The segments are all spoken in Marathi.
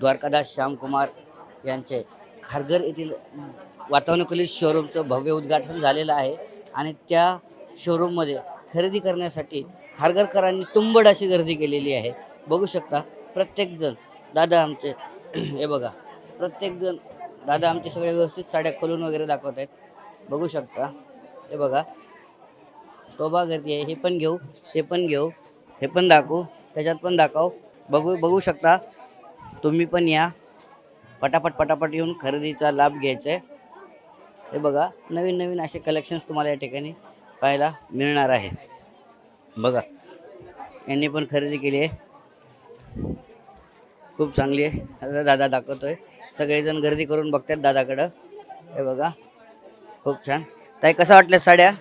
द्वारकादास श्यामकुमार यांचे खारघर येथील वातानुकूलित शोरूमचं भव्य उद्घाटन झालेलं आहे. आणि त्या शोरूममध्ये खरेदी करण्यासाठी खारघरकरांनी तुंबड अशी गर्दी केलेली आहे. बघू शकता प्रत्येकजण दादा आमचे हे बघा प्रत्येकजण दादा आमचे सगळे व्यवस्थित साड्या खोलून वगैरे दाखवत आहेत. बघू शकता हे बघा टोबा गर्दी आहे. हे पण घेऊ हे पण घेऊ हे पण दाखवू त्याच्यात पण दाखव. बघू बघू शकता तुम्ही पण या. पटापट पटापट येऊन खरेदीचा लाभ घ्यायचा आहे. हे बघा नवीन नवीन असे कलेक्शन्स तुम्हाला या ठिकाणी पाहायला मिळणार आहे. बघा यांनी पण खरेदी केली आहे. खूप चांगली आहे. आता दादा दाखवतोय. सगळेजण गर्दी करून बघतात दादाकडं. हे बघा खूप छान. ताई कसं वाटल्या साड्या?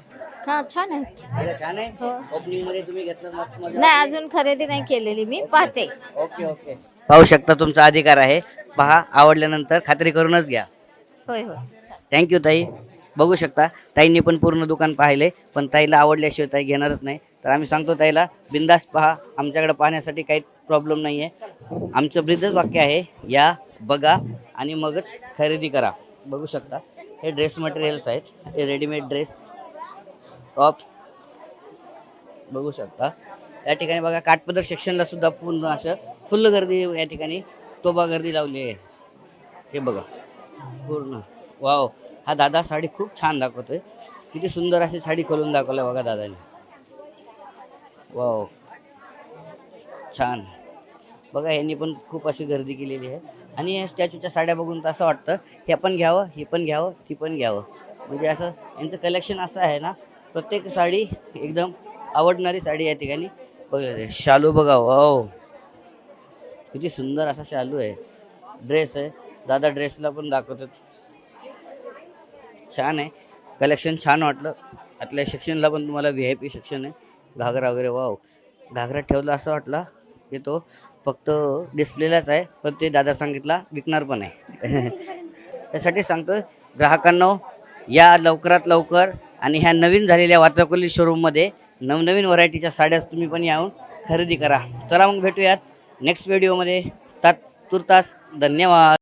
हा छान आहेत साड्या छान आहे? हो. ओपनिंगमध्ये तुम्ही घेतलं मस्त मजा. नाही अजून खरेदी नाही केलेली मी पाहते. Okay okay. पाहू शकता तुमचा अधिकार आहे. पहा आवडल्यानंतर खात्री करूनच घ्या. होय होय. थँक्यू ताई. बघू शकता ताईंनी पण पूर्ण दुकान पाहिले पण ताईला आवडल्याशिवाय ताई घेणारच नाही. तर आम्ही सांगतो ताईला बिंदास पहा आमच्याकडे पाहण्यासाठी काही प्रॉब्लेम नाही आहे आमचं ब्रिजच वाक्य आहे या बघा आणि मगच खरेदी करा. बघू शकता हे ड्रेस मटेरियल्स आहेत हे रेडीमेड ड्रेस टॉप बघू शकता. या ठिकाणी बघा काठपदर सेक्शनला सुद्धा पूर्ण असं फुल गर्दी या ठिकाणी तोबा गर्दी लावली आहे. हे बघा. पूर्ण. वाव हा दादा साडी खूप छान दाखवतोय. किती सुंदर अशी साडी खोलून दाखवलं बघा दादाने. वाव छान. बघा ह्यांनी पण खूप अशी गर्दी केलेली आहे. आणि या स्टॅच्यूच्या साड्या बघून तर असं वाटतं हे पण घ्यावं हे पण घ्यावं ती पण घ्यावं. म्हणजे असं यांचं कलेक्शन असं आहे ना प्रत्येक साडी एकदम आवडणारी साडी या ठिकाणी बघा शालू बघा वाव. किती सुंदर असा शालू आहे. ड्रेस आहे. दादा ड्रेसला पण दाखवतात. छान आहे. कलेक्शन छान वाटलं. आतल्या सेक्शनला पण तुम्हाला व्ही आय पी सेक्शन आहे. घागरा वगैरे वाव. घागरा ठेवला असं वाटला की तो फक्त डिस्प्लेलाच आहे. पण ते दादा सांगितला विकणार पण आहे. त्यासाठी सांगतो ग्राहकांना या लवकरात लवकर आणि ह्या नवीन झालेल्या वाताकुली शोरूममध्ये नवनवीन व्हरायटीच्या साड्याच तुम्ही पण येऊन खरेदी करा. चला मग भेटूयात नेक्स्ट व्हिडिओमध्ये तात तुर्तास धन्यवाद.